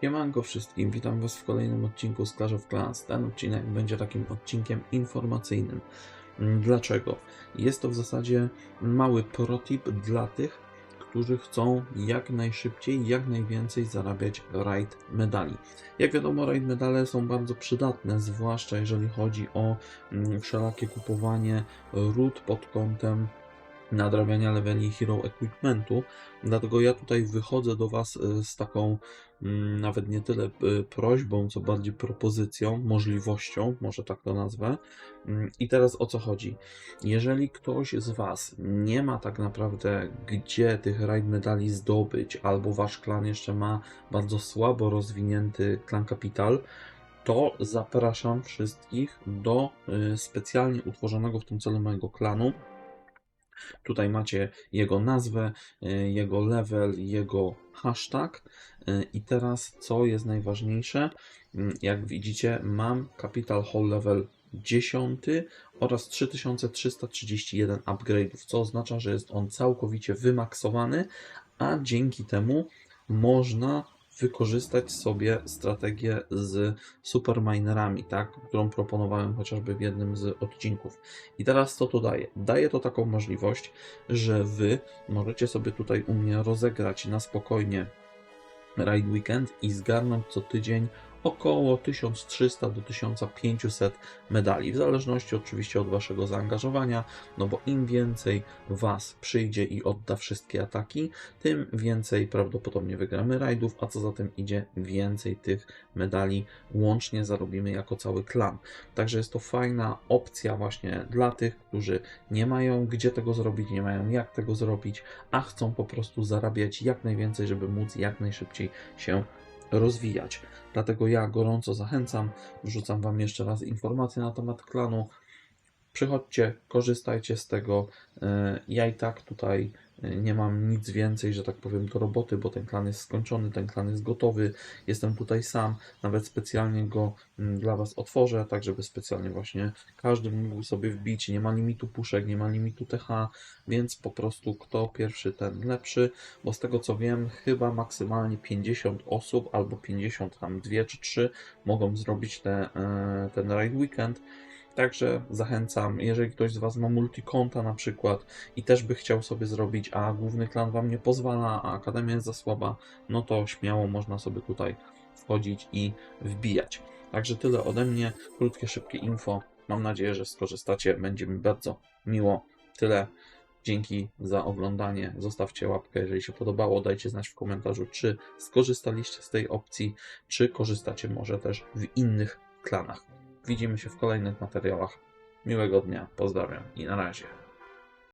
Siemanko wszystkim, witam Was w kolejnym odcinku z Clash of Clans. Ten odcinek będzie takim odcinkiem informacyjnym. Mm, Dlaczego? Jest to w zasadzie mały protip dla tych, którzy chcą jak najszybciej, jak najwięcej zarabiać raid medali. Jak wiadomo, raid medale są bardzo przydatne, zwłaszcza jeżeli chodzi o mm, wszelakie kupowanie ród pod kątem nadrabiania leveli hero equipmentu. Dlatego ja tutaj wychodzę do Was y, z taką mm, nawet nie tyle y, prośbą, co bardziej propozycją, możliwością, może tak to nazwę. Mm, I teraz o co chodzi? Jeżeli ktoś z Was nie ma tak naprawdę gdzie tych raid medali zdobyć, albo Wasz klan jeszcze ma bardzo słabo rozwinięty klan kapital, to zapraszam wszystkich do y, specjalnie utworzonego w tym celu mojego klanu. Tutaj macie jego nazwę, y, jego level, jego hashtag. Y, I teraz, co jest najważniejsze, Mm, jak widzicie, mam Capital Hall level 10 oraz 3331 upgrade'ów, co oznacza, że jest on całkowicie wymaksowany, a dzięki temu można wykorzystać sobie strategię z superminerami, tak, którą proponowałem chociażby w jednym z odcinków. I teraz co to daje? Daje to taką możliwość, że wy możecie sobie tutaj u mnie rozegrać na spokojnie Raid Weekend i zgarnąć co tydzień około 1300 do 1500 medali, w zależności oczywiście od waszego zaangażowania, no bo im więcej was przyjdzie i odda wszystkie ataki, tym więcej prawdopodobnie wygramy rajdów, a co za tym idzie, więcej tych medali łącznie zarobimy jako cały klan. Także jest to fajna opcja właśnie dla tych, którzy nie mają gdzie tego zrobić, nie mają jak tego zrobić, a chcą po prostu zarabiać jak najwięcej, żeby móc jak najszybciej się rozwijać. Dlatego ja gorąco zachęcam, wrzucam Wam jeszcze raz informacje na temat klanu. Przychodźcie, korzystajcie z tego. E, Ja i tak tutaj nie mam nic więcej, że tak powiem, do roboty, bo ten klan jest skończony, ten klan jest gotowy. Jestem tutaj sam, nawet specjalnie go mm, dla Was otworzę, tak żeby specjalnie właśnie każdy mógł sobie wbić. Nie ma limitu puszek, nie ma limitu TH, więc po prostu kto pierwszy, ten lepszy, bo z tego co wiem, chyba maksymalnie 50 osób albo 50 tam 2 czy 3 mogą zrobić te, e, ten raid weekend. Także zachęcam, jeżeli ktoś z Was ma multikonta na przykład i też by chciał sobie zrobić, a główny klan Wam nie pozwala, a akademia jest za słaba, no to śmiało można sobie tutaj wchodzić i wbijać. Także tyle ode mnie, krótkie, szybkie info. Mam nadzieję, że skorzystacie, będzie mi bardzo miło. Tyle. Dzięki za oglądanie. Zostawcie łapkę, jeżeli się podobało. Dajcie znać w komentarzu, czy skorzystaliście z tej opcji, czy korzystacie może też w innych klanach. Widzimy się w kolejnych materiałach. Miłego dnia, pozdrawiam i na razie.